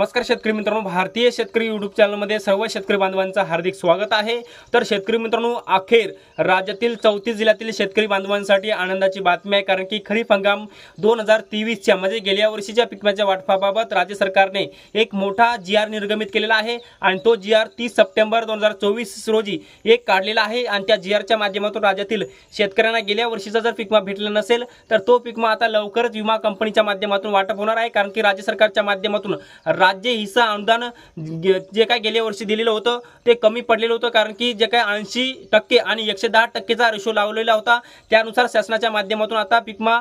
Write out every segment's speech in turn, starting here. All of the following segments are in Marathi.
नमस्कार शेतकरी मित्रांनो भारतीय शेतकरी युट्यूब चॅनलमध्ये सर्व शेतकरी बांधवांचं हार्दिक स्वागत आहे. तर शेतकरी मित्रांनो अखेर राज्यातील चौतीस जिल्ह्यातील शेतकरी बांधवांसाठी आनंदाची बातमी आहे कारण की खरीप हंगाम दोन हजार तेवीसच्या म्हणजे गेल्या वर्षीच्या पिकम्याच्या वाटपाबाबत राज्य सरकारने एक मोठा जी आर निर्गमित केलेला आहे आणि तो जी आर तीस सप्टेंबर दोन हजार चोवीस रोजी एक काढलेला आहे. आणि त्या जी आरच्या माध्यमातून राज्यातील शेतकऱ्यांना गेल्या वर्षीचा जर पिकमा भेटला नसेल तर तो पिकमा आता लवकरच विमा कंपनीच्या माध्यमातून वाटप होणार आहे कारण की राज्य सरकारच्या माध्यमातून राज्य हिस्सा अनुदान गे- जे काय गेल्या वर्षी दिलेलं होतं ते कमी पडलेलं होतं कारण की जे काय ऐंशी टक्के आणि एकशे दहा टक्केचा रेशो लावलेला होता. त्यानुसार शासनाच्या माध्यमातून आता पिकमा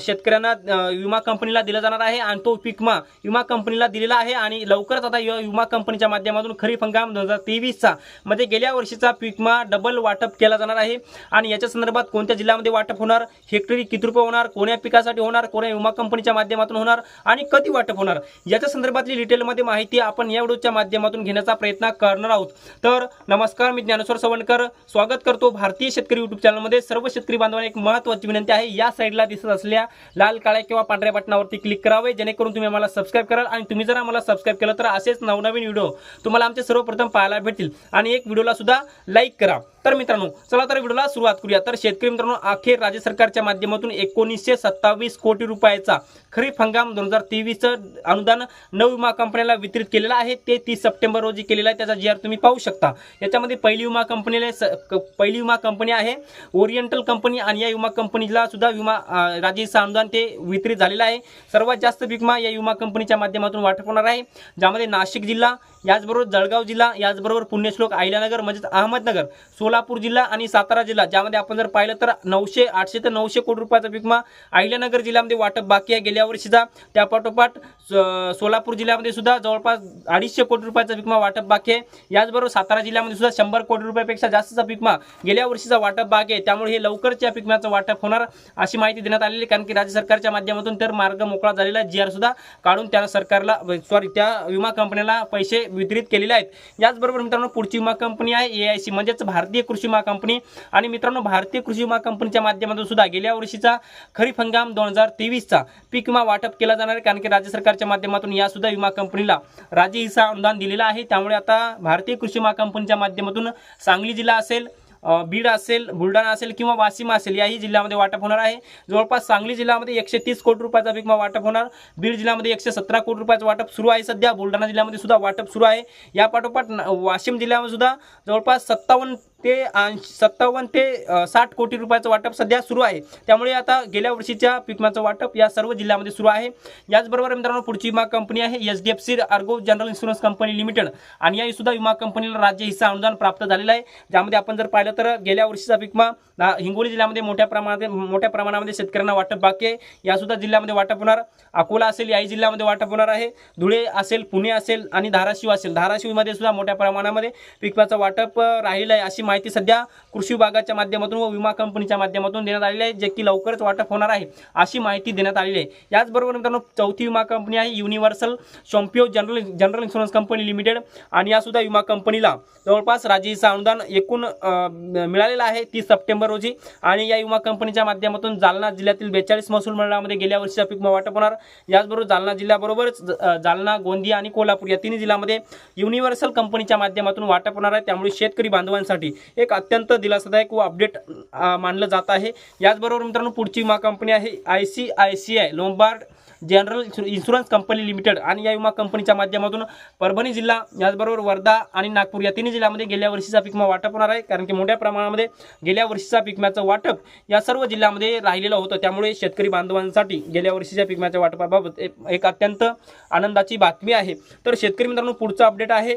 शेतकऱ्यांना विमा कंपनीला दिला जाणार आहे आणि तो पिकमा विमा कंपनीला दिलेला आहे आणि लवकरच आता विमा कंपनीच्या माध्यमातून खरीप हंगाम दोन हजार तेवीसचा म्हणजे गेल्या वर्षीचा पिकमा डबल वाटप केला जाणार आहे. आणि याच्या संदर्भात कोणत्या जिल्ह्यामध्ये वाटप होणार हेक्टरी किती रुपये होणार कोण्या पिकासाठी होणार कोण्या विमा कंपनीच्या माध्यमातून होणार आणि कधी वाटप होणार याच्या संदर्भातली डिटेलमध्ये माहिती आपण या व्हिडिओच्या माध्यमातून घेण्याचा प्रयत्न करणार आहोत. तर नमस्कार मी ज्ञानेश्वर सवणकर स्वागत करतो भारतीय शेतकरी युट्यूब चॅनलमध्ये सर्व शेतकरी बांधवांना एक महत्त्वाची विनंती आहे. या साईडला दिसत असल्या लाल काळ्या किंवा पांढऱ्या बटनावरती क्लिक करावे. जेणेकरून तुम्ही आम्हाला सबस्क्राईब कराल आणि तुम्ही जर आम्हाला सबस्क्राईब केलं तर असेच नवनवीन व्हिडिओ तुम्हाला आमचे सर्वप्रथम पाहायला भेटतील. आणि एक व्हिडिओला सुद्धा लाईक करा. तर मित्रांनो चला तर व्हिडिओला सुरुवात करूया. तर शेतकरी मित्रांनो अखेर राज्य सरकारच्या माध्यमातून एकोणीसशे सत्तावीस कोटी रुपयाचा खरीप हंगाम दोन हजार तेवीसचं अनुदान नऊ विमा कंपन्याला वितरित केलेलं आहे. ते तीस सप्टेंबर रोजी केलेलं आहे. त्याचा जी आर तुम्ही पाहू शकता. याच्यामध्ये पहिली विमा कंपनीला स- क- पहिली विमा कंपनी आहे. ओरिएंटल कंपनी आणि या विमा कंपनीला सुद्धा विमा अं, अनुदान ते वितरित झालेलं आहे. सर्वात जास्त विमा या विमा कंपनीच्या माध्यमातून वाटप होणार आहे. ज्यामध्ये नाशिक जिल्हा याचबरोबर जळगाव जिल्हा याचबरोबर पुण्यश्लोक अहिल्यानगर म्हणजेच अहमदनगर सोलापूर जिल्हा आणि सातारा जिल्हा. ज्यामध्ये आपण जर पाहिलं तर नऊशे आठशे ते नऊशे कोटी रुपयाचा विमा अहिल्यानगर जिल्ह्यामध्ये वाटप बाकी आहे. गेल्या वर्षीचा त्यापाठोपाठ स- सोलापूर जिल्ह्यामध्ये सुद्धा जवळपास अडीचशे कोटी रुपयाचा विमा वाटप बाकी आहे. याचबरोबर सातारा जिल्ह्यामध्ये सुद्धा शंभर कोटी रुपयापेक्षा जास्तचा विमा गेल्या वर्षीचा वाटप बाकी आहे. त्यामुळे हे लवकरच या पिकम्याचं वाटप होणार अशी माहिती देण्यात आलेली आहे. कारण की राज्य सरकारच्या माध्यमातून तर मार्ग मोकळा झालेला जी आर सुद्धा काढून त्या सरकारला सॉरी त्या विमा कंपन्याला पैसे वितरित केलेले आहेत. याचबरोबर मित्रांनो पुढची विमा कंपनी आहे ए आय सी म्हणजेच भारतीय कृषी विमा कंपनी आणि मित्रांनो भारतीय कृषी विमा कंपनीच्या माध्यमातून सुद्धा गेल्या वर्षीचा खरीप हंगाम दोन हजार तेवीसचा पीक विमा वाटप केला जाणार आहे. कारण की राज्य सरकारच्या माध्यमातून या सुद्धा विमा कंपनीला राज्य हिस्सा अनुदान दिलेला आहे. त्यामुळे आता भारतीय कृषी विमा कंपनीच्या माध्यमातून सांगली जिल्हा असेल बीड असेल बुलढाणा असेल किंवा वाशिम असेल याही जिल्ह्यामध्ये वाटप होणार आहे. जवळपास सांगली जिल्ह्यामध्ये एकशे तीस कोटी रुपयाचा विमा वाटप होणार. बीड जिल्ह्यामध्ये एकशे सतरा कोटी रुपयाचं वाटप सुरू आहे सध्या. बुलढाणा जिल्ह्यामध्ये सुद्धा वाटप सुरू आहे. या पाठोपाठ न- वाशिम जिल्ह्यामध्ये सुद्धा जवळपास सत्तावन्न ते ऐंशी सत्तावन्न ते साठ कोटी रुपयाचं वाटप सध्या सुरू आहे. त्यामुळे आता गेल्या वर्षीच्या पिकमाचं वाटप या सर्व जिल्ह्यामध्ये सुरू आहे. याचबरोबर मित्रांनो पुढची विमा कंपनी आहे H D F C Ergo general insurance company limited. आणि या सुद्धा विमा कंपनीला राज्य हिस्सा अनुदान प्राप्त झालेलं आहे. ज्यामध्ये आपण जर पाहिलं तर गेल्या वर्षीचा पिकमा हिंगोली जिल्ह्यामध्ये मोठ्या प्रमाणात मोठ्या प्रमाणामध्ये शेतकऱ्यांना वाटप बाकी आहे. यासुद्धा जिल्ह्यामध्ये वाटप होणार. अकोला असेल याही जिल्ह्यामध्ये वाटप होणार आहे. धुळे असेल पुणे असेल आणि धाराशिव असेल. धाराशिवमध्ये सुद्धा मोठ्या प्रमाणामध्ये पिकमाचं वाटप राहिलं आहे अशी माहिती सध्या कृषी विभागाच्या माध्यमातून व विमा कंपनीच्या माध्यमातून देण्यात आलेली आहे जे की लवकरच वाटप होणार आहे अशी माहिती देण्यात आलेली आहे. याचबरोबर मित्रांनो चौथी विमा कंपनी आहे universal Sompo general general insurance company limited आणि यासुद्धा विमा कंपनीला जवळपास राज्य अनुदान एकूण मिळालेलं आहे तीस सप्टेंबर रोजी आणि या विमा कंपनीच्या माध्यमातून जालना जिल्ह्यातील बेचाळीस महसूल मंडळामध्ये गेल्या वर्षीचा पीक विमा वाटप होणार. याचबरोबर जालना जिल्ह्याबरोबरच जालना गोंदिया आणि कोल्हापूर या तिन्ही जिल्ह्यामध्ये युनिव्हर्सल कंपनीच्या माध्यमातून वाटप होणार आहे. त्यामुळे शेतकरी बांधवांसाठी एक अत्यंत दिलासादायक व अपडेट मानलं जात आहे. याचबरोबर मित्रांनो पुढची विमा कंपनी आहे I C I C I Lombard general insurance company limited आणि या विमा कंपनीच्या माध्यमातून परभणी जिल्हा याचबरोबर वर्धा आणि नागपूर या तिन्ही जिल्ह्यामध्ये गेल्या वर्षीचा पिकमा वाटप होणार आहे. कारण की मोठ्या प्रमाणामध्ये गेल्या वर्षीचा पिकम्याचं वाटप या सर्व जिल्ह्यामध्ये राहिलेलं होतं. त्यामुळे शेतकरी बांधवांसाठी गेल्या वर्षीच्या पिकम्याच्या वाटपाबाबत एक- एक अत्यंत आनंदाची बातमी आहे. तर शेतकरी मित्रांनो पुढचं अपडेट आहे.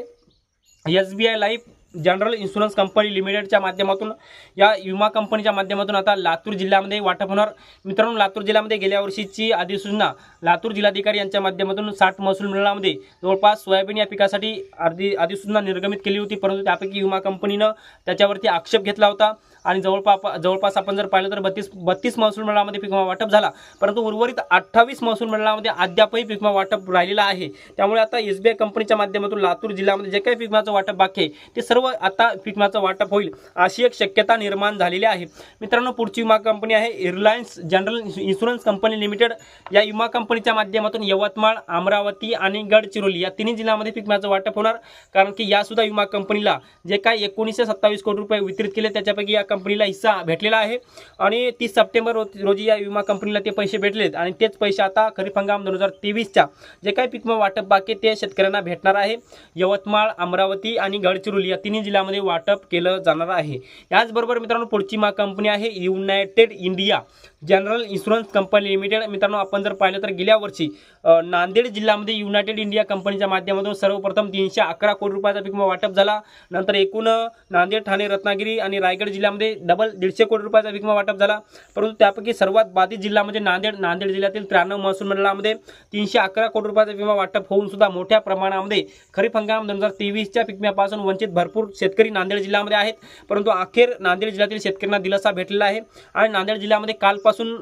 S B I life general insurance company लिमिटेडच्या माध्यमातून या विमा कंपनीच्या माध्यमातून आता लातूर जिल्ह्यामध्ये वाटप होणार. मित्रांनो लातूर जिल्ह्यामध्ये गेल्या वर्षीची अधिसूचना लातूर जिल्हाधिकारी यांच्या माध्यमातून साठ महसूल मंडळामध्ये जवळपास सोयाबीन या पिकासाठी अर्धी अधिसूचना निर्गमित केली होती परंतु त्यापैकी विमा कंपनीनं त्याच्यावरती आक्षेप घेतला होता. आणि जवळपास जवळपास आपण जर पाहिलं तर बत्तीस बत्तीस महसूल मंडळामध्ये पिकमा वाटप झाला. परंतु उर्वरित अठ्ठावीस महसूल मंडळामध्ये अद्यापही पिकमा वाटप राहिलेला आहे. त्यामुळे आता एस बी आय कंपनीच्या माध्यमातून लातूर जिल्ह्यामध्ये जे काही पिकमाचं वाटप बाकी आहे ते सर्व सर्व आता विम्याचं वाटप होईल अशी एक शक्यता निर्माण झालेली आहे. मित्रांनो पुढची विमा कंपनी आहे Reliance general insurance company limited या विमा कंपनीच्या माध्यमातून यवतमाळ अमरावती आणि गडचिरोली या तिन्ही जिल्ह्यामध्ये पीक वाटप होणार. कारण की यासुद्धा विमा कंपनीला जे काही एकोणीसशे सत्तावीस कोटी रुपये वितरित केले त्याच्यापैकी या कंपनीला हिस्सा भेटलेला आहे. आणि तीस सप्टेंबर रोज- रोजी या विमा कंपनीला ते पैसे भेटलेत. आणि तेच पैसे आता खरीप हंगाम दोन हजार तेवीसच्या जे काही पिकमा वाटप बाकी ते शेतकऱ्यांना भेटणार आहे. यवतमाळ अमरावती आणि गडचिरोली या तिन्ही जिल्ह्यामध्ये वाटप केलं जाणार आहे. याचबरोबर मित्रांनो पुढची मा कंपनी आहे United India general insurance company limited मित्रांनो आपण जर पाहिलं तर गेल्या वर्षी नांदेड जिल्ह्यामध्ये युनायटेड इंडिया कंपनीच्या माध्यमातून सर्वप्रथम तीनशे अकरा कोटी रुपयाचा पीक विमा वाटप झाला. नंतर एकूण नांदेड ठाणे रत्नागिरी आणि रायगड जिल्ह्यामध्ये डबल दीडशे कोटी रुपयाचा पीक वाटप झाला. परंतु त्यापैकी सर्वात बाधित जिल्हा म्हणजे नांदेड. नांदेड जिल्ह्यातील त्र्याण्णव महसूल मंडळामध्ये तीनशे अकरा कोटी रुपयाचा विमा वाटप होऊन सुद्धा मोठ्या प्रमाणामध्ये खरीप हंगाम दोन हजार तेवीसच्या पिकम्यापासून वंचित भरपूर शेतकरी नांदेड जिल्ह्यामध्ये आहेत. परंतु अखेर नांदेड जिल्ह्यातील शेतकऱ्यांना दिलासा भेटलेला आहे. आणि नांदेड जिल्ह्यामध्ये कालपासून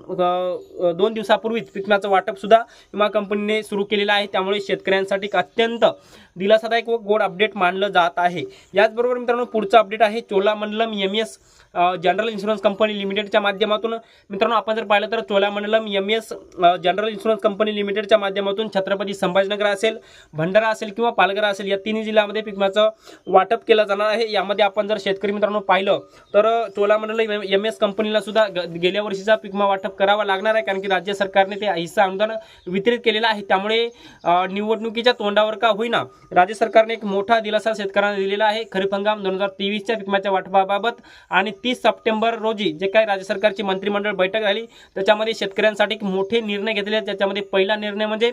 दोन दिवसापूर्वीच पीक वाटपसुद्धा विमा कंपनीने सुरू केलेलं आहे. त्यामुळे शेतकऱ्यांसाठी अत्यंत दिलासादायक व गोड अपडेट मानलं जात आहे. याचबरोबर मित्रांनो पुढचं अपडेट आहे Cholamandalam M S general insurance company लिमिटेडच्या माध्यमातून. मित्रांनो आपण जर पाहिलं तर Cholamandalam M S general insurance company लिमिटेडच्या माध्यमातून छत्रपती संभाजीनगर असेल भंडारा असेल किंवा पालघर असेल या तिन्ही जिल्ह्यामध्ये पिकमाचं वाटप केलं जाणार आहे. यामध्ये आपण जर शेतकरी मित्रांनो पाहिलं तर चोलामंडलम एम एस कंपनीला सुद्धा ग- गेल्या वर्षीचा पिकमा वाटप करावा लागणार आहे कारण की राज्य सरकारने ते हिस्सा अनुदान वितरित केलेला आहे. त्यामुळे निवडणुकीच्या तोंडावर का होईना राज्य सरकारने एक मोठा दिलासा शेतकऱ्यांना दिलेला आहे. खरीप हंगाम दोन हजार तेवीसच्या पिकमाच्या वाटपाबाबत आणि तीस सप्टेंबर रोजी जे काही राज्य सरकारची मंत्रिमंडळ बैठक झाली त्याच्यामध्ये शेतकऱ्यांसाठी एक मोठे निर्णय घेतले त्याच्यामध्ये पहिला निर्णय म्हणजे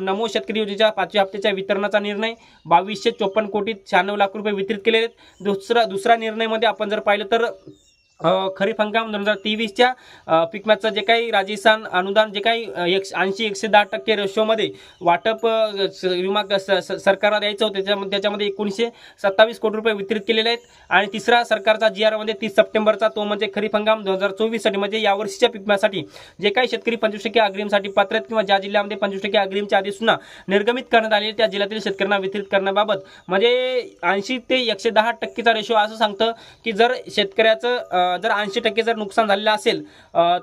नमो शेतकरी योजनेच्या पाचव्या हप्त्याच्या वितरणाचा निर्णय बावीसशे चोपन्न कोटी शहाण्णव लाख रुपये वितरित केलेले आहेत. दुसरा दुसरा निर्णयमध्ये आपण जर पाहिलं तर खरीप हंगाम दोन हजार तेवीसच्या पिकम्याचं जे काही राजस्थान अनुदान जे काही एकशे ऐंशी एकशे दहा टक्के रेशोमध्ये वाटप स- विमा क- स- सरकारला द्यायचं होतं. त्याच्यामध्ये त्याच्यामध्ये एकोणीसशे सत्तावीस कोटी रुपये वितरित केलेले आहेत. आणि तिसरा सरकारचा जी आरमध्ये तीस सप्टेंबरचा तो म्हणजे खरीप हंगाम दोन हजार चोवीससाठी म्हणजे यावर्षीच्या पिकम्यासाठी जे काही शेतकरी पंचवीस टक्के अग्रिमसाठी पात्र आहेत किंवा ज्या जिल्ह्यामध्ये पंचवीस टक्के अग्रिमच्या आधी सुद्धा निर्गमित करण्यात आलेले त्या जिल्ह्यातील शेतकऱ्यांना वितरित करण्याबाबत. म्हणजे ऐंशी ते एकशे दहा टक्केचा रेशो असं सांगतं की जर शेतकऱ्याचं जर ऐंशी टक्के जर नुकसान झालेलं असेल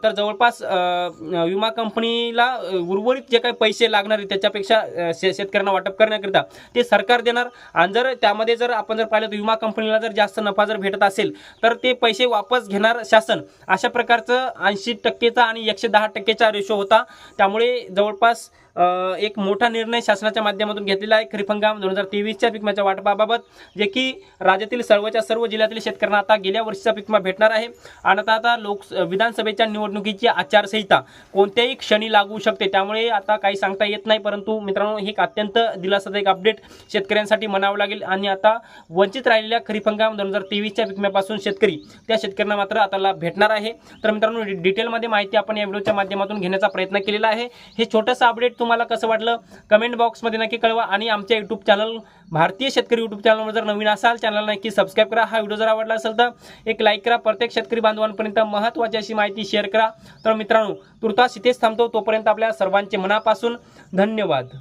तर जवळपास विमा कंपनीला उर्वरित जे काही पैसे लागणार आहेत त्याच्यापेक्षा शे- शेतकऱ्यांना वाटप करण्याकरिता ते सरकार देणार. आणि जर त्यामध्ये जर आपण जर पाहिलं तर विमा कंपनीला जर जास्त नफा जर भेटत असेल तर ते पैसे वापस घेणार शासन. अशा प्रकारचं ऐंशी टक्केचा आणि एकशे दहा टक्केचा रेशो होता. त्यामुळे जवळपास एक मोठा निर्णय शासनाच्या माध्यमातून घेतलेला आहे. खरीप हंगाम दोन हजार तेवीसच्या पिकम्याच्या वाटपाबाबत जे की राज्यातील सर्वच्या सर्व जिल्ह्यातील शेतकऱ्यांना आता गेल्या वर्षीचा पिकमा भेटणार आहे. आणि आता आता लोक विधानसभेच्या निवडणुकीची आचारसंहिता कोणत्याही क्षणी लागू शकते. त्यामुळे आता काही सांगता येत नाही परंतु मित्रांनो हे एक अत्यंत दिलासादायक अपडेट शेतकऱ्यांसाठी म्हणावं लागेल. आणि आता वंचित राहिलेल्या खरीप हंगाम दोन हजार तेवीसच्या पिकम्यापासून शेतकरी त्या शेतकऱ्यांना मात्र आता लाभ भेटणार आहे. तर मित्रांनो डिटेलमध्ये माहिती आपण या व्हिडिओच्या माध्यमातून घेण्याचा प्रयत्न केलेला आहे. हे छोटंसं अपडेट तुम्हाला कसं वाटलं? कमेंट बॉक्समध्ये नक्की कळवा आणि आमच्या यूट्यूब चॅनल भारतीय शेतकरी यूट्यूब चॅनलवर जर नवीन असाल चॅनलला नक्की सबस्क्राईब करा. हा व्हिडिओ जर आवडला असेल तर एक लाईक करा. प्रत्येक शेतकरी बांधवांपर्यंत महत्त्वाची अशी माहिती शेअर करा. तर मित्रांनो तुर्तास इथेच थांबतो. तोपर्यंत आपल्या सर्वांचे मनापासून धन्यवाद.